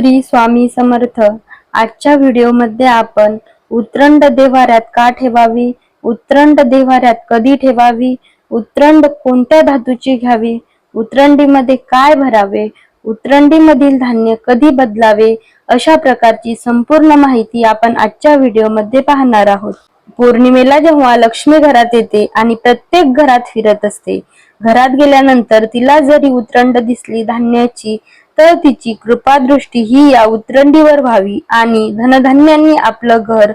श्री स्वामी समर्थ. आजच्या व्हिडिओमध्ये आपण उत्रंड देवाऱ्यात का ठेवावी? उत्रंड देवाऱ्यात कधी ठेवावी? उत्रंड कोणत्या धातूची घ्यावी? उत्रंडीमध्ये काय भरावे? उत्रंडीमधील धान्य कधी बदलावे? अशा प्रकारची संपूर्ण माहिती आपण आजच्या व्हिडिओमध्ये पाहणार आहोत. पौर्णिमेला जेव्हा लक्ष्मी घरात येते आणि प्रत्येक घरात फिरत असते घरात गेल्यानंतर तिला जरी उतरंड दिसली धान्याची तर तिची कृपादृष्टी ही या उतरंडीवर व्हावी आणि धनधान्यांनी आपलं घर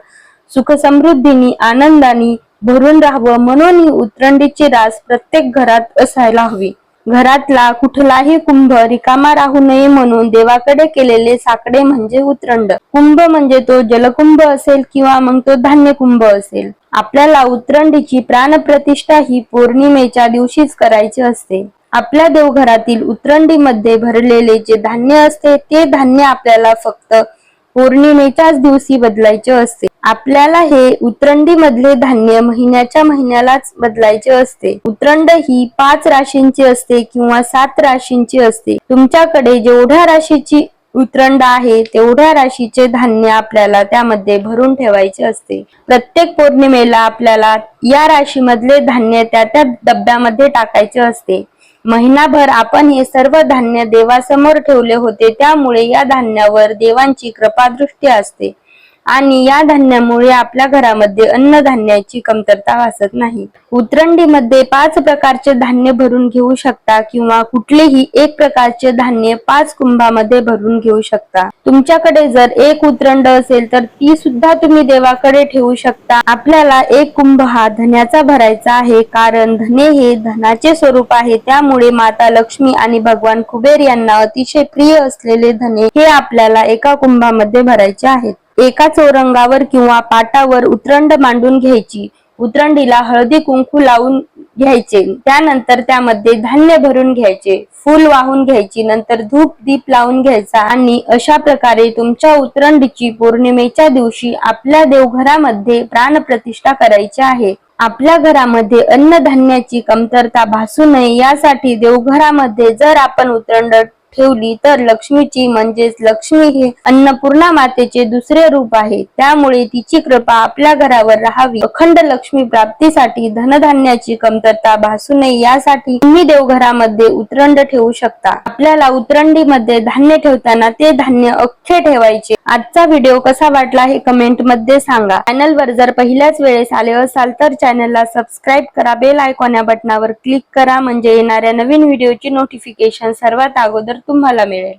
सुखसमृद्धीनी आनंदाने आनंदानी भरून राहावं म्हणून ही रास प्रत्येक घरात असायला हवी. घरातला कुठलाही कुंभ रिकामा राहू नये म्हणून देवाकडे केलेले साकडे म्हणजे उतरंड कुंभ म्हणजे तो जलकुंभ असेल किंवा मग तो धान्य कुंभ असेल. आपल्याला उतरंडीची प्राणप्रतिष्ठा ही पौर्णिमेच्या दिवशीच करायची असते. आपल्या देवघरातील उतरंडीमध्ये भरलेले जे धान्य असते ते धान्य आपल्याला फक्त पौर्णिमेच्याच दिवशी बदलायचे असते. आपल्याला हे उतरंडी मधले धान्य महिन्याच्या महिन्यालाच बदलायचे असते. उतरंड ही पाच राशींची असते किंवा सात राशींची असते. तुमच्याकडे जेवढ्या राशीची उतरंड आहे तेवढ्या राशीचे धान्य आपल्याला त्यामध्ये भरून ठेवायचे असते. प्रत्येक पौर्णिमेला आपल्याला या राशीमधले धान्य त्या त्या डब्यामध्ये टाकायचे असते. महिनाभर आपण हे सर्व धान्य देवासमोर ठेवले होते. त्यामुळे या धान्यावर देवांची कृपादृष्टी असते. आणि या धान्यामुळे आपल्या घरामध्ये अन्नधान्याची कमतरता भासत नाही. उतरंडीमध्ये पाच प्रकारचे धान्य भरून घेऊ शकता किंवा कुठलेही एक प्रकारचे धान्य पाच कुंभामध्ये भरून घेऊ शकता. तुमच्याकडे जर एक उतरंड असेल तर ती सुद्धा तुम्ही देवाकडे ठेवू शकता. आपल्याला एक कुंभ हा धन्याचा भरायचा आहे कारण धने हे धनाचे स्वरूप आहे. त्यामुळे माता लक्ष्मी आणि भगवान कुबेर यांना अतिशय प्रिय असलेले धने हे आपल्याला एका कुंभामध्ये भरायचे आहेत. एका चौरंगावर किंवा पाटावर उतरंड मांडून घ्यायची. उतरंडीला हळदी कुंकू लावून घ्यायचे. त्यानंतर त्यामध्ये धान्य भरून घ्यायचे. फूल वाहून घ्यायची. नंतर धूप दीप लावून घ्यायचा. आणि अशा प्रकारे तुमच्या उतरंडीची पौर्णिमेच्या दिवशी आपल्या देवघरामध्ये प्राणप्रतिष्ठा करायची आहे. आपल्या घरामध्ये अन्नधान्याची कमतरता भासू नये. यासाठी देवघरामध्ये जर आपण उतरंड ठेवली तर लक्ष्मीची म्हणजेच लक्ष्मी हे अन्नपूर्णा मातेचे दुसरे रूप आहे. त्यामुळे तिची कृपा आपल्या घरावर राहावी. अखंड लक्ष्मी प्राप्तीसाठी धनधान्याची कमतरता भासू नये यासाठी तुम्ही देवघरामध्ये उतरंड ठेवू शकता. आपल्याला उतरंडीमध्ये धान्य ठेवताना ते धान्य अख्खे ठेवायचे. आजचा व्हिडिओ कसा वाटला हे कमेंटमध्ये सांगा. चॅनल वर जर पहिल्याच वेळेस आले असाल तर चॅनलला सबस्क्राईब करा. बेल आयकॉन या बटनावर क्लिक करा. म्हणजे येणाऱ्या नवीन व्हिडिओची नोटिफिकेशन सर्वात अगोदर तुम्हाला मिळेल.